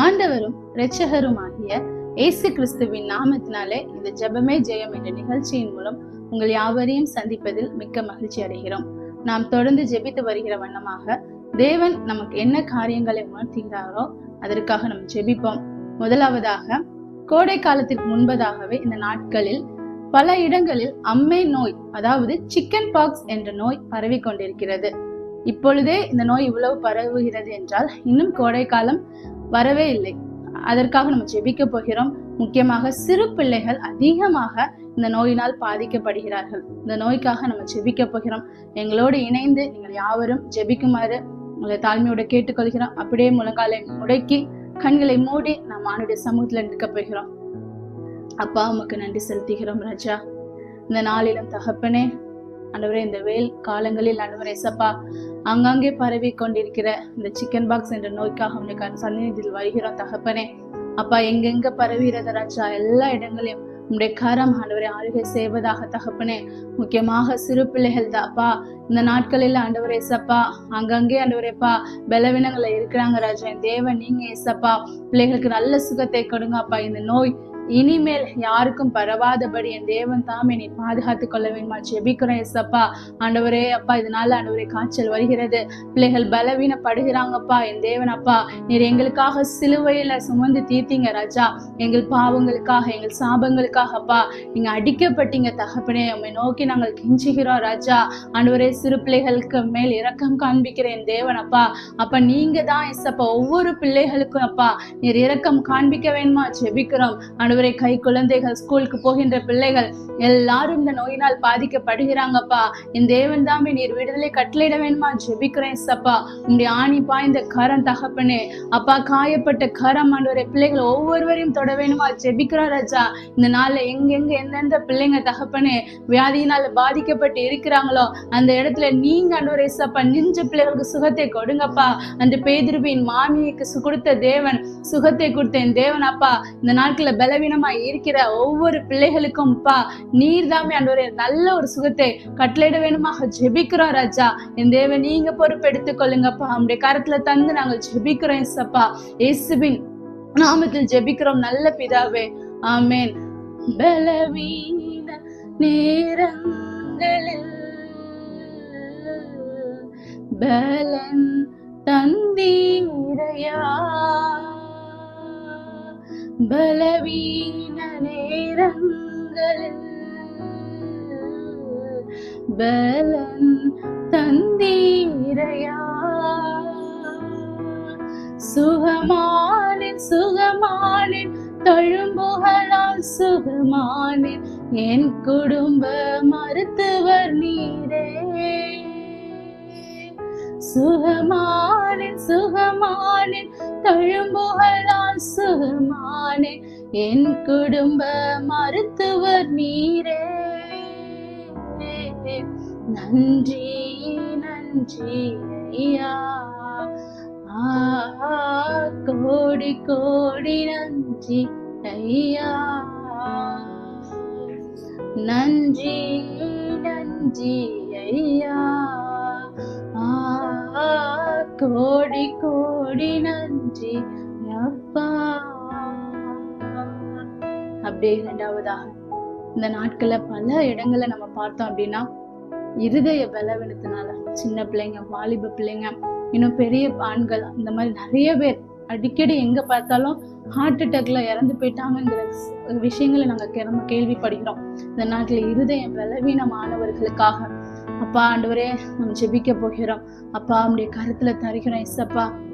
ஆண்டவரும் இரட்சகருமாகிய இயேசு கிறிஸ்துவின் நாமத்தினாலே இந்த ஜெபமே ஜெயம் என்ற நிகழ்ச்சியின் மூலம் உங்கள் யாவரையும் சந்திப்பதில் மிக்க மகிழ்ச்சி அடைகிறோம். நாம் தொடர்ந்து ஜெபித்து வருகிற வண்ணமாக தேவன் நமக்கு என்ன காரியங்களை உணர்த்துகிறாரோ அதற்காக நாம் ஜெபிப்போம். முதலாவதாக கோடை காலத்திற்கு முன்பதாகவே இந்த நாட்களில் பல இடங்களில் அம்மை நோய் அதாவது சிக்கன் பாக்ஸ் என்ற நோய் பரவி கொண்டிருக்கிறது. இப்பொழுதே இந்த நோய் இவ்வளவு பரவுகிறது என்றால் இன்னும் கோடை காலம் வரவே இல்லை. அதற்காக நம்ம ஜெபிக்க போகிறோம். முக்கியமாக சிறு பிள்ளைகள் அதிகமாக இந்த நோயினால் பாதிக்கப்படுகிறார்கள். இந்த நோய்க்காக நம்ம ஜெபிக்க போகிறோம். எங்களோடு இணைந்து நீங்கள் யாவரும் ஜெபிக்குமாறு உங்களை தாழ்மையோட கேட்டுக்கொள்கிறோம். அப்படியே முழங்காலை முடக்கி கண்களை மூடி நாம் ஆணுடைய சமூகத்துல நிற்க போகிறோம். அப்பா உமக்கு நன்றி செலுத்துகிறோம் ராஜா. இந்த நாளிலும் தகப்பனே அன்றுவரே இந்த வேல் காலங்களில் அன்றுவரே சப்பா அங்கங்கே பரவி கொண்டிருக்கிற இந்த சிக்கன் பாக்ஸ் என்ற நோய்க்காக உங்களுக்கான சந்நிதியில் வருகிறோம் தகப்பனே. அப்பா எங்கெங்க பரவுகிறது ராஜா? எல்லா இடங்களையும் உங்களுடைய கரம் ஆண்டவரை ஆளுகை செய்வதாக தகப்பனே. முக்கியமாக சிறு பிள்ளைகள் தாப்பா இந்த நாட்களில் ஆண்டவரே சப்பா அங்கங்கே ஆண்டவரேப்பா பலவீனங்களை இருக்கிறாங்க ராஜா. என் தேவன் நீங்க ஏசப்பா. பிள்ளைகளுக்கு நல்ல சுகத்தை கொடுங்கப்பா இந்த நோய் இனிமேல் யாருக்கும் பரவாதபடி என் தேவன் தாமே நீ பாதுகாத்து கொள்ள வேண்டுமா ஜெபிக்கிறேன் எஸ்அப்பா ஆண்டவரே அப்பா இதனால ஆண்டவரே காய்ச்சல் வருகிறது. பிள்ளைகள் பலவீனப்படுகிறாங்கப்பா. என் தேவன் அப்பா நீர் எங்களுக்காக சிலுவையில சுமந்து தீர்த்தீங்க ராஜா. எங்கள் பாவங்களுக்காக எங்கள் சாபங்களுக்காக அப்பா. நீங்க அடிக்கப்பட்டீங்க தகப்பனே. உண்மை நோக்கி நாங்கள் கெஞ்சுகிறோம் ராஜா. ஆண்டவரே சிறு பிள்ளைகளுக்கு மேல் இரக்கம் காண்பிக்கிற என் தேவன் அப்பா. அப்ப நீங்க தான் எஸ்அப்பா ஒவ்வொரு பிள்ளைகளுக்கும் அப்பா நீர் இரக்கம் காண்பிக்க வேணுமா ஜெபிக்கிறோம். ஆண்டவரே ஆண்டவரை கை குழந்தைகள் ஸ்கூலுக்கு போகின்ற பிள்ளைகள் எல்லாரும் இந்த நோயினால் பாதிக்கப்படுகிறாங்கப்பா. என் தேவன் தாமே நீர் விடுதலை கட்டளையிட வேணுமா ஜெபிக்கிறேன் சப்பா. உங்களுடைய ஆணி பாய்ந்த கரம் தகப்பனே. அப்பா காயப்பட்ட கரம் ஆண்டவரை பிள்ளைகள் ஒவ்வொருவரையும் தொட வேணுமா ஜெபிக்கிறோம் ராஜா. இந்த நாள்ல எங்கெங்க எந்தெந்த பிள்ளைங்க தகப்பனே வியாதியினால பாதிக்கப்பட்டு இருக்கிறாங்களோ அந்த இடத்துல நீங்க ஆண்டவரை சப்பா நின்ற பிள்ளைகளுக்கு சுகத்தை கொடுங்கப்பா. அந்த பேதிருவின் மாமியைக்கு கொடுத்த தேவன் சுகத்தை கொடுத்த என் தேவன் அப்பா இந்த நாட்கள பலவீனமா இருக்கிற ஒவ்வொரு பிள்ளைகளுக்கும் பா நீர் தாமே ஆண்டவரே நல்ல ஒரு சுகத்தை கட்டளையிட வேணுமாக ஜெபிக்கிறோம் ராஜா. என் தேவன் நீங்க பொறுப்பெடுத்துக் கொள்ளுங்கப்பா. உங்களுடைய கரத்துல தந்து நாங்கள் ஜெபிக்கிறோம் இயேசப்பா. இயேசுவின் நாமத்தில் ஜெபிக்கிறோம் நல்ல பிதாவே. ஆமேன். பலவீன நேரங்களில் பலன் தந்தீரையா பலவீன நேரங்களில் பலன் தந்தீரையா. சுகமானின் சுகமானின் தழும்புகளால் சுகமானின் என் குடும்ப மருத்துவர் நீரே. சுகமானேன் மானே தழும்புகளால் சுகமானே என் குடும்ப மருத்துவர் நீரே. நன்றி நன்றி ஐயா. ஆ, கோடி கோடி நன்றி ஐயா. நன்றி நன்றி ஐயா. ஆ, கோ கோடி நன்றி அப்பா. அப்படியே இரண்டாவதாக இந்த நாட்கள்ல பல இடங்கள்ல நம்ம பார்த்தோம் அப்படின்னா இருதய பலவீனத்தினால சின்ன பிள்ளைங்க வாலிப பிள்ளைங்க இன்னும் பெரிய ஆண்கள் இந்த மாதிரி நிறைய பேர் அடிக்கடி எங்க பார்த்தாலும் ஹார்ட் அட்டாக்ல இறந்து போயிட்டாங்கிற விஷயங்களை நாங்க கே- நம்ம கேள்விப்படுகிறோம். இந்த நாட்டுல இருதய பலவீனமானவர்களுக்காக அப்பா ஆண்டவரே நம்ம ஜெபிக்க போகிறோம். அப்பா அவனுடைய கருத்துல தருகிறோம் இசப்பா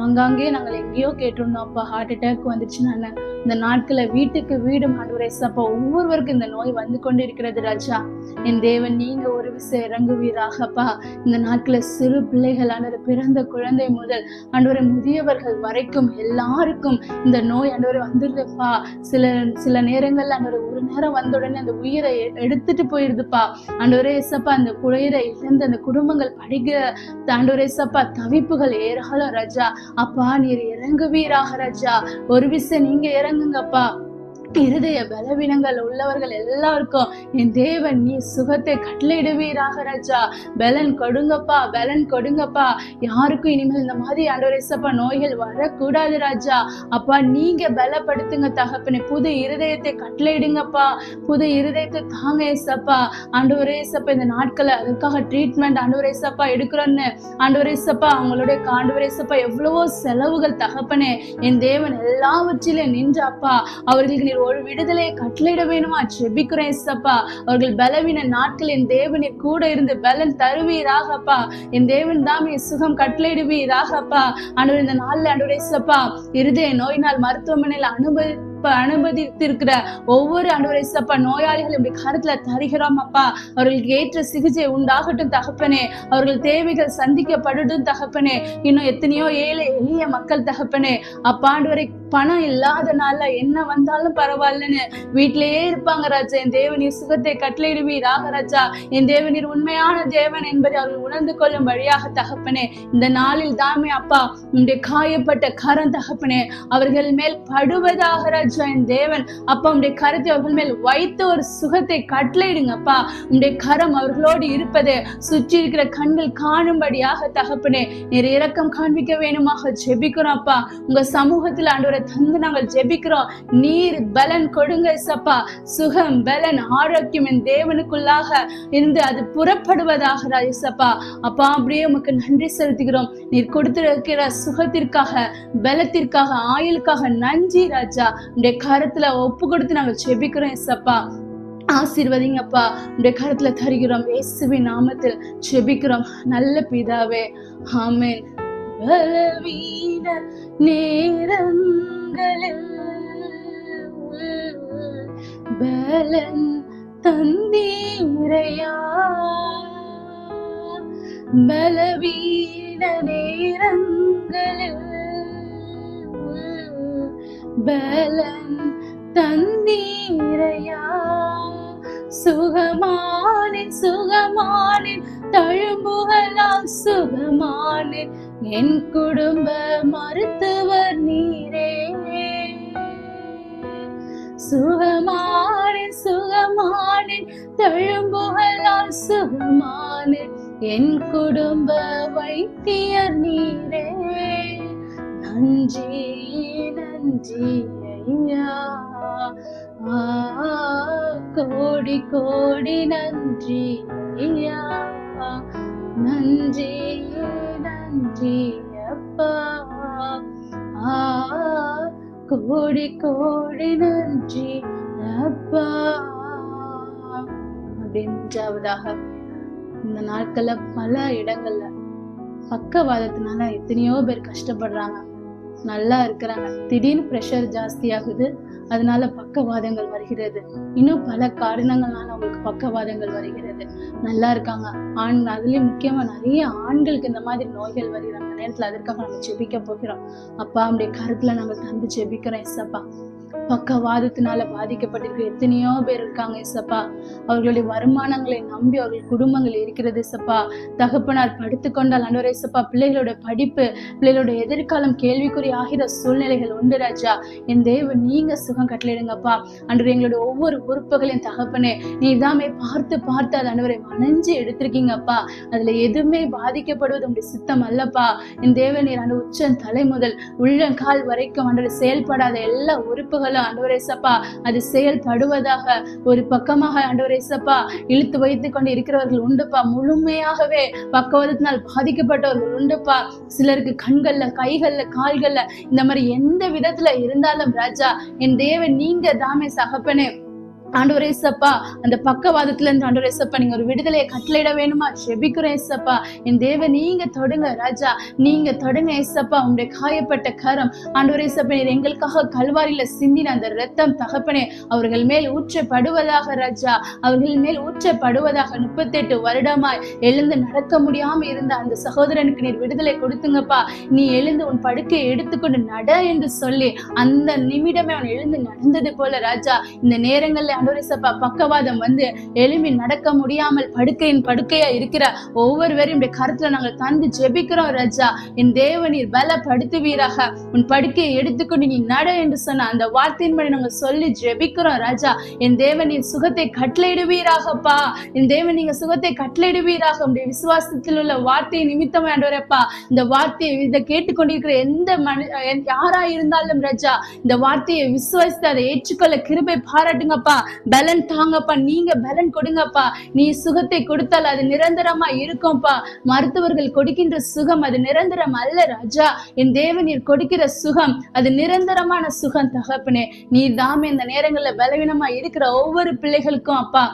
ஆங்காங்கே நாங்கள் எங்கேயோ கேட்டிருந்தோம் அப்பா ஹார்ட் அட்டாக் வந்துருச்சுன்னு இந்த நாட்களை வீட்டுக்கு வீடு ஆண்டவரே அப்பா ஒவ்வொருவருக்கும் இந்த நோய் வந்து கொண்டு இருக்கிறது ராஜா. என் தேவன் நீங்க ஒரு விசை இறங்குவீராகப்பா இந்த நாட்கள சிறு பிள்ளைகள் பிள்ளைகளான பிறந்த குழந்தை முதல் ஆண்டவரை முதியவர்கள் வரைக்கும் எல்லாருக்கும் இந்த நோய் ஆண்டவரை வந்துருதுப்பா. சில சில நேரங்கள்ல ஆண்டவரை ஒரு நேரம் வந்த உடனே அந்த உயிரை எடுத்துட்டு போயிருதுப்பா. ஆண்டவரே எசப்பா அந்த உயிரை இழந்த அந்த குடும்பங்கள் படிக்க ஆண்டவரே சப்பா தவிப்புகள் ஏராளம் ராஜா. அப்பா நீர் இறங்குவீராக ராஜா. ஒரு விசை நீங்க இறங்குங்கப்பா. இருதய பலவீனங்கள் உள்ளவர்கள் எல்லாருக்கும் என் தேவன் நீ சுகத்தை கட்டளையிடுவீராக ராஜா. பலன் கொடுங்கப்பா பலன் கொடுங்கப்பா. யாருக்கும் இனிமேல் இந்த மாதிரி ஆண்டவரேசப்பா நோய்கள் வரக்கூடாது ராஜா. அப்பா நீங்க பலப்படுத்துங்க தகப்பனே. புது இருதயத்தை கட்டளையிடுங்கப்பா. புது இருதயத்தை தாங்க ஏசப்பா. ஆண்டவரேசப்பா இந்த நாட்களை அதுக்காக ட்ரீட்மெண்ட் ஆண்டவரேசப்பா எடுக்கிறோன்னு. ஆண்டவரேசப்பா அவங்களுடைய ஆண்டவரேசப்பா எவ்வளவோ செலவுகள் தகப்பனே. என் தேவன் எல்லாவற்றிலும் நின்றாப்பா அவர்களுக்கு நீர் ஒரு விடுதலையை கட்டளையிட வேணுமா? செபிக்கிறேன் ஏசப்பா அவர்கள் பலவீன நாட்கள் என் தேவனின் கூட இருந்து பலன் தருவீராகப்பா. என் தேவன் தாமே சுகம் கட்டளையிடுவீராகப்பா. ஆண்டவர் இந்த நாளில் ஆண்டவர் ஏசப்பா இருதய நோயினால் மருத்துவமனையில் அனுபவி அனுமதித்திருக்கிற ஒவ்வொரு ஆண்டவரை சப்பா நோயாளிகள் இப்படி கருத்துல தருகிறோம் அப்பா. அவர்களுக்கு ஏற்ற சிகிச்சை உண்டாகட்டும் தகப்பனே. அவர்கள் தேவைகள் சந்திக்கப்படட்டும் தகப்பனே. இன்னும் எத்தனையோ ஏழை எளிய மக்கள் தகப்பனே. அப்பாண்டு வரை பணம் இல்லாதனால என்ன வந்தாலும் பரவாயில்லன்னு வீட்டிலேயே இருப்பாங்க ராஜா. என் தேவனீர் சுகத்தை கட்டளையிடுவீராக ராஜா என் தேவனீர் உண்மையான தேவன் என்பதை அவர்கள் உணர்ந்து கொள்ளும் வழியாக தகப்பனே இந்த நாளில் தாமே அப்பா உங்களுடைய காயப்பட்ட கரம் தகப்பனே அவர்கள் மேல் படுவதாக ராஜா. என் தேவன் அப்பா உடைய கரத்தை அவர்கள் மேல் வைத்து ஒரு சுகத்தை கட்டளையிடுங்கப்பா உடைய கரம் அவர்களோடு இருப்பது சுற்றி இருக்கிற கண்கள் காணும்படியாக தகப்பனே நீர் இரக்கம் காண்பிக்க வேணுமாக ஜெபிக்கிறோம் அப்பா. உங்க சமூகத்தில் ஆண்டவரை தந்து நாங்கள் ஜெபிக்கிறோம். நீர் பலன் கொடுங்க சப்பா. சுகம் பலன் ஆரோக்கியம் என் தேவனுக்குள்ளாக இருந்து அது புறப்படுவதாக ராஜசப்பா அப்பா அப்படியே உமக்கு நன்றி செலுத்துகிறோம். நீர் கொடுத்திருக்கிற சுகத்திற்காக பலத்திற்காக ஆயுளுக்காக நன்றி ராஜா. உடைய கரத்துல ஒப்பு கொடுத்து நாங்கள் ஜெபிக்கிறோம் சப்பா. ஆசீர்வதிங்கப்பா உடைய கரத்துல தருகிறோம். இயேசுவின் நாமத்தில் ஜெபிக்கிறோம். நல்ல பிதாவே. ஆமேன். பலவீன நேரங்களில் பலன் தந்தீரையா? பலவீன நேரங்களில் பலன் தந்தீரையா? சுகமானின் சுகமானின் தழும்புகளால் சுகமானின் என் குடும்ப மருத்துவர் நீரே. சுகமானேன் சுகமானேன் தழும்புகளால் சுகமானேன். என் குடும்ப வைத்தியர் நீரே. நன்றி நன்றி ஐயா. கோடி கோடி நன்றி. கோடி கோடி நன்றி அப்பா. அப்படின்றாவதாக இந்த நாட்கள்ல பல இடங்கள்ல பக்கவாதத்தினால எத்தனையோ பேர் கஷ்டப்படுறாங்க. நல்லா இருக்கிறாங்க. திடீர்னு ப்ரெஷர் ஜாஸ்தியாகுது. அதனால பக்கவாதங்கள் வருகிறது. இன்னும் பல காரணங்களால அவங்களுக்கு பக்கவாதங்கள் வருகிறது. நல்லா இருக்காங்க. ஆண் அதுலயும் முக்கியமா நிறைய ஆண்களுக்கு இந்த மாதிரி நோய்கள் வருகிறாங்க அந்த நேரத்துல அதற்காக நம்ம ஜெபிக்க போகிறோம். அப்பா அப்படியே கருத்துல நம்ம தந்து ஜெபிக்கிறோம் எஸ்அப்பா பக்கவாதத்தினால பாதிக்கப்பட்டிருக்கிற எத்தனையோ பேர் இருக்காங்க இசப்பா. அவர்களுடைய வருமானங்களை நம்பி அவர்கள் குடும்பங்கள் இருக்கிறது இசப்பா. தகப்பனார் படுத்துக்கொண்டால் அன்றவரை இசப்பா பிள்ளைகளோட படிப்பு பிள்ளைகளோட எதிர்காலம் கேள்விக்குறி ஆகிற சூழ்நிலைகள் உண்டு ராஜா. என் தேவன் நீங்க சுகம் கட்டளிடுங்கப்பா அன்று எங்களுடைய ஒவ்வொரு உறுப்புகளையும் தகப்பனே நீதாமே பார்த்து பார்த்து அது அன்றவரை வணைஞ்சு எடுத்திருக்கீங்கப்பா. அதுல எதுவுமே பாதிக்கப்படுவது உங்களுடைய சித்தம் அல்லப்பா. என் தேவன் நீர் அந்த உச்சன் தலை முதல் உள்ளங்கால் வரைக்கும் அன்று செயல்படாத எல்லா உறுப்புகள் ஆண்டவரே சப்பா அது செயல்படுவதாக ஒரு பக்கமாக ஆண்டவரே சப்பா இழுத்து வைத்துக் கொண்டு இருக்கிறவர்கள் உண்டுப்பா. முழுமையாகவே பக்கவாதத்தினால் பாதிக்கப்பட்டவர்கள் உண்டுப்பா. சிலருக்கு கண்கள்ல கைகள்ல கால்கள்ல இந்த மாதிரி எந்த விதத்துல இருந்தாலும் ராஜா என் தேவன் நீங்க தாமே சகப்பனே. ஆண்டவரே சப்பா அந்த பக்கவாதத்துல இருந்து ஆண்டவரே சப்பா நீங்க ஒரு விடுதலையை கட்டளையிட வேணுமா? ஜெபிக்கிறேன் ஏசப்பா என் தேவ நீங்க தொடுங்க ராஜா. நீங்க தொடுங்க ஏசப்பா உங்களுடைய காயப்பட்ட கரம். ஆண்டவரே சப்பா எங்களுக்காக கல்வாரியில சிந்தின அந்த ரத்தம் தகப்பனே அவர்கள் மேல் ஊற்றப்படுவதாக ராஜா. அவர்கள் மேல் ஊற்றப்படுவதாக முப்பத்தெட்டு வருடமாய் எழுந்து நடக்க முடியாம இருந்த அந்த சகோதரனுக்கு நீர் விடுதலை கொடுத்துங்கப்பா. நீ எழுந்து உன் படுக்கையை எடுத்துக்கொண்டு நட என்று சொல்லி அந்த நிமிடமே அவன் எழுந்து நடந்தது போல ராஜா. இந்த நேரங்கள்ல ஆண்டவரே சப்பா பக்கவாதம் வந்து எலும்பி நடக்க முடியாமல் படுக்கையின் படுக்கையா இருக்கிற ஒவ்வொருவரையும் உடைய கருத்துல நாங்கள் தந்து ஜெபிக்கிறோம் ராஜா. என் தேவனீர் பலப்படுத்துவீராக. உன் படுக்கையை எடுத்துக்கொண்டு நீ நட என்று சொன்ன அந்த வார்த்தையின்படி நாங்கள் சொல்லி ஜெபிக்கிறோம் ராஜா. என் தேவனின் சுகத்தை கட்டளையிடுவீராகப்பா. என் தேவன் நீங்க சுகத்தை கட்டளையிடுவீராக. உடைய விசுவாசத்தில் உள்ள வார்த்தையை நிமித்தம் ஆண்டவரப்பா இந்த வார்த்தையை இதை கேட்டுக்கொண்டிருக்கிற எந்த மனு யாரா இருந்தாலும் ரஜா இந்த வார்த்தையை விசுவாசித்து அதை ஏற்றுக்கொள்ள கிருபை பாராட்டுங்கப்பா. பலன் தாங்கப்பா. நீங்க பலன் கொடுங்கப்பா. நீ சுகத்தை கொடுத்தால் அது நிரந்தரமா இருக்கும்ப்பா மருத்துவர்கள் கொடுக்கின்ற சுகம் அது நிரந்தரம் அல்ல ராஜா. என் தேவன் நீர் கொடுக்கிற சுகம் அது நிரந்தரமான சுகம் தகப்பனே. நீ தாமே இந்த நேரங்கள்ல பலவீனமா இருக்கிற ஒவ்வொரு பிள்ளைகளுக்கும் அப்பா.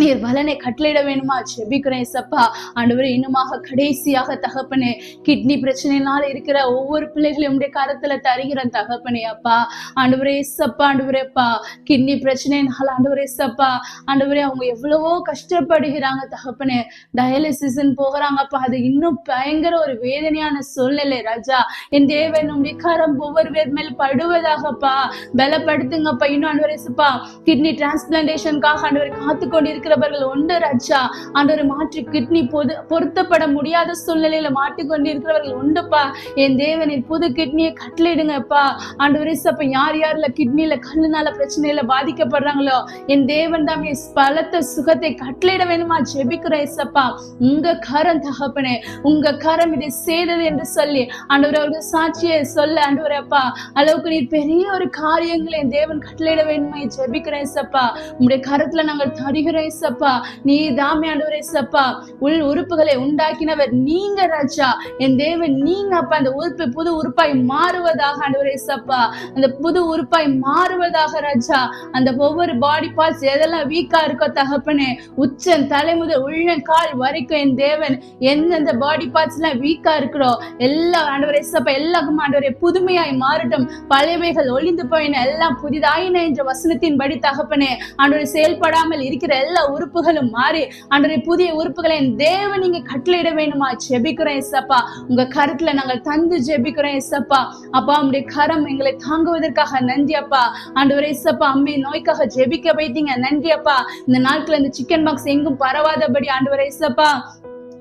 நீர் பலனை கட்டளையிட வேணுமா? செபிக்கிறேன் சப்பா ஆண்டவரே இன்னுமாக கடைசியாக தகப்பனே கிட்னி பிரச்சனைனால இருக்கிற ஒவ்வொரு பிள்ளைகளையும் உடைய கரத்துல தருகிறேன் தகப்பனே அப்பா. ஆண்டவரே சப்பா ஆண்டவரேப்பா கிட்னி பிரச்சனைனால ஆண்டவரே சப்பா ஆண்டவரே அவங்க எவ்வளவோ கஷ்டப்படுகிறாங்க தகப்பனே. டயாலிசிஸ்ன்னு போகிறாங்கப்பா அது இன்னும் பயங்கர ஒரு வேதனையான சூழ்நிலை ராஜா. என் தேவன் உடைய கரம் ஒவ்வொரு பேர் மேல் படுவதாகப்பா பலப்படுத்துங்கப்பா இன்னும் ஆண்டவரே சப்பா கிட்னி டிரான்ஸ்பிளான்டேஷனுக்காக ஆண்டவர் காத்து இருக்கிறவர்கள் உண்டு ராஜா. ஆண்டவர் மாற்றி கிட்னி பொது பொருத்தப்பட முடியாத சூழ்நிலையில மாட்டிக்கொண்டு இருக்கிறவர்கள் உண்டுப்பா. என் தேவனின் புது கிட்னியை கட்டளையிடுங்கப்பா. ஆண்டவர் அப்ப யார் யார்ல கிட்னியில கண்ணுனால பிரச்சனையில பாதிக்கப்படுறாங்களோ என் தேவன் தான் பலத்த சுகத்தை கட்டளையிட வேணுமா ஜெபிக்கிறேன் இசப்பா உங்க கரம் தகப்பனே உங்க கரம் இதை செய்தது என்று சொல்லி. ஆண்டவர் அவர்கள் சாட்சியை சொல்ல ஆண்டவர் அப்பா அளவுக்கு நீர் பெரிய ஒரு காரியங்களை என் தேவன் கட்டளையிட வேணுமா ஜெபிக்கிறேன் இசப்பா உங்களுடைய கரத்துல நாங்கள் தருகிறோம் ஏசப்பா நீ தாமே ஆண்டவரே ஏசப்பா. உள் உறுப்புகளை உண்டாக்கினவர் நீங்க ராஜா. என் தேவன் நீங்க அப்பா. அந்த உறுப்பு புது உறுப்பாய் மாறுவதாக ஆண்டவரே ஏசப்பா. அந்த புது உறுப்பாய் மாறுவதாக ராஜா. அந்த ஒவ்வொரு பாடி பார்ட்ஸ் எதெல்லாம் வீக்கா இருக்கோ தகப்பனே உச்சம் தலைமுதல் உள்ளங்கால் வரைக்கும் என் தேவன் எந்தெந்த பாடி பார்ட்ஸ் எல்லாம் வீக்கா இருக்கிறோ எல்லா ஆண்டவரே ஏசப்பா எல்லாருக்கும் ஆண்டவரே புதுமையாய் மாறட்டும். பழையவைகள் ஒளிந்து போயின எல்லாம் புதிதாயின என்ற வசனத்தின் படி தகப்பனே ஆண்டவரை செயல்படாமல் இருக்கிற எல்லா உறுப்புகளும் மாறி அன்றைய புதிய உறுப்புகளை என் தேவன் நீங்க கட்டளையிட வேணுமா ஜெபிக்கிறோம் ஏசப்பா. உங்க கருத்துல நாங்கள் தந்து ஜெபிக்கிறோம் ஏசப்பா. அப்பா உங்களுடைய கரம் எங்களை தாங்குவதற்காக நன்றி அப்பா. ஆண்டவரே ஏசப்பா அம்மை நோய்க்காக ஜெபிக்க வைத்தீங்க. நன்றி அப்பா. இந்த நாட்கள் இந்த சிக்கன் பாக்ஸ் எங்கும் பரவாதபடி ஆண்டவரே ஏசப்பா.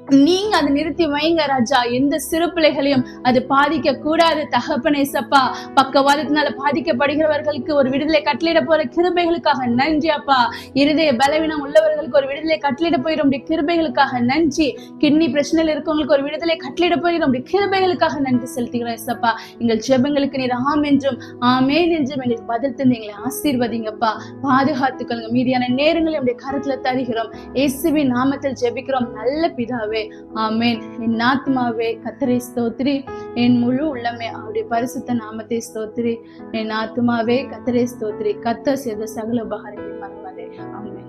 நீங்க அதை நிறுத்தி வைங்க ராஜா. எந்த சிறு பிள்ளைகளையும் அது பாதிக்க கூடாது தகப்பனே சப்பா பக்கவாதத்தினால பாதிக்கப்படுகிறவர்களுக்கு ஒரு விடுதலை கட்டளிட போற கிருபைகளுக்காக நன்றி அப்பா. இருதய பலவீனம் உள்ளவர்களுக்கு ஒரு விடுதலை கட்டளிட போயிடும். கிருபைகளுக்காக நன்றி. கிட்னி பிரச்சனையில் இருக்கவங்களுக்கு ஒரு விடுதலை கட்டளிட போயிடும். கிருபைகளுக்காக நன்றி செலுத்துகிறோம் சப்பா எங்கள் ஜெபங்களுக்கு நீர் ஆம் என்றும் ஆமேன் என்றும் எங்களுக்கு பதில் தந்து எங்களை ஆசீர்வதிங்கப்பா பாதுகாத்துக்கொள்ளுங்க. மீதியான நேரங்களை உடைய கருத்துல தருகிறோம். இயேசுவின் நாமத்தில் ஜெபிக்கிறோம். நல்ல பிதாவே ஆமேன். என் ஆத்மாவே கத்தரை ஸ்தோத்ரி என் முழு உள்ளமே அவருடைய பரிசுத்த நாமத்தை ஸ்தோத்ரி என் ஆத்மாவே கத்தரை ஸ்தோத்ரி கத்த செய்த சகல உபகாரங்களை மறவாதே. ஆமென்.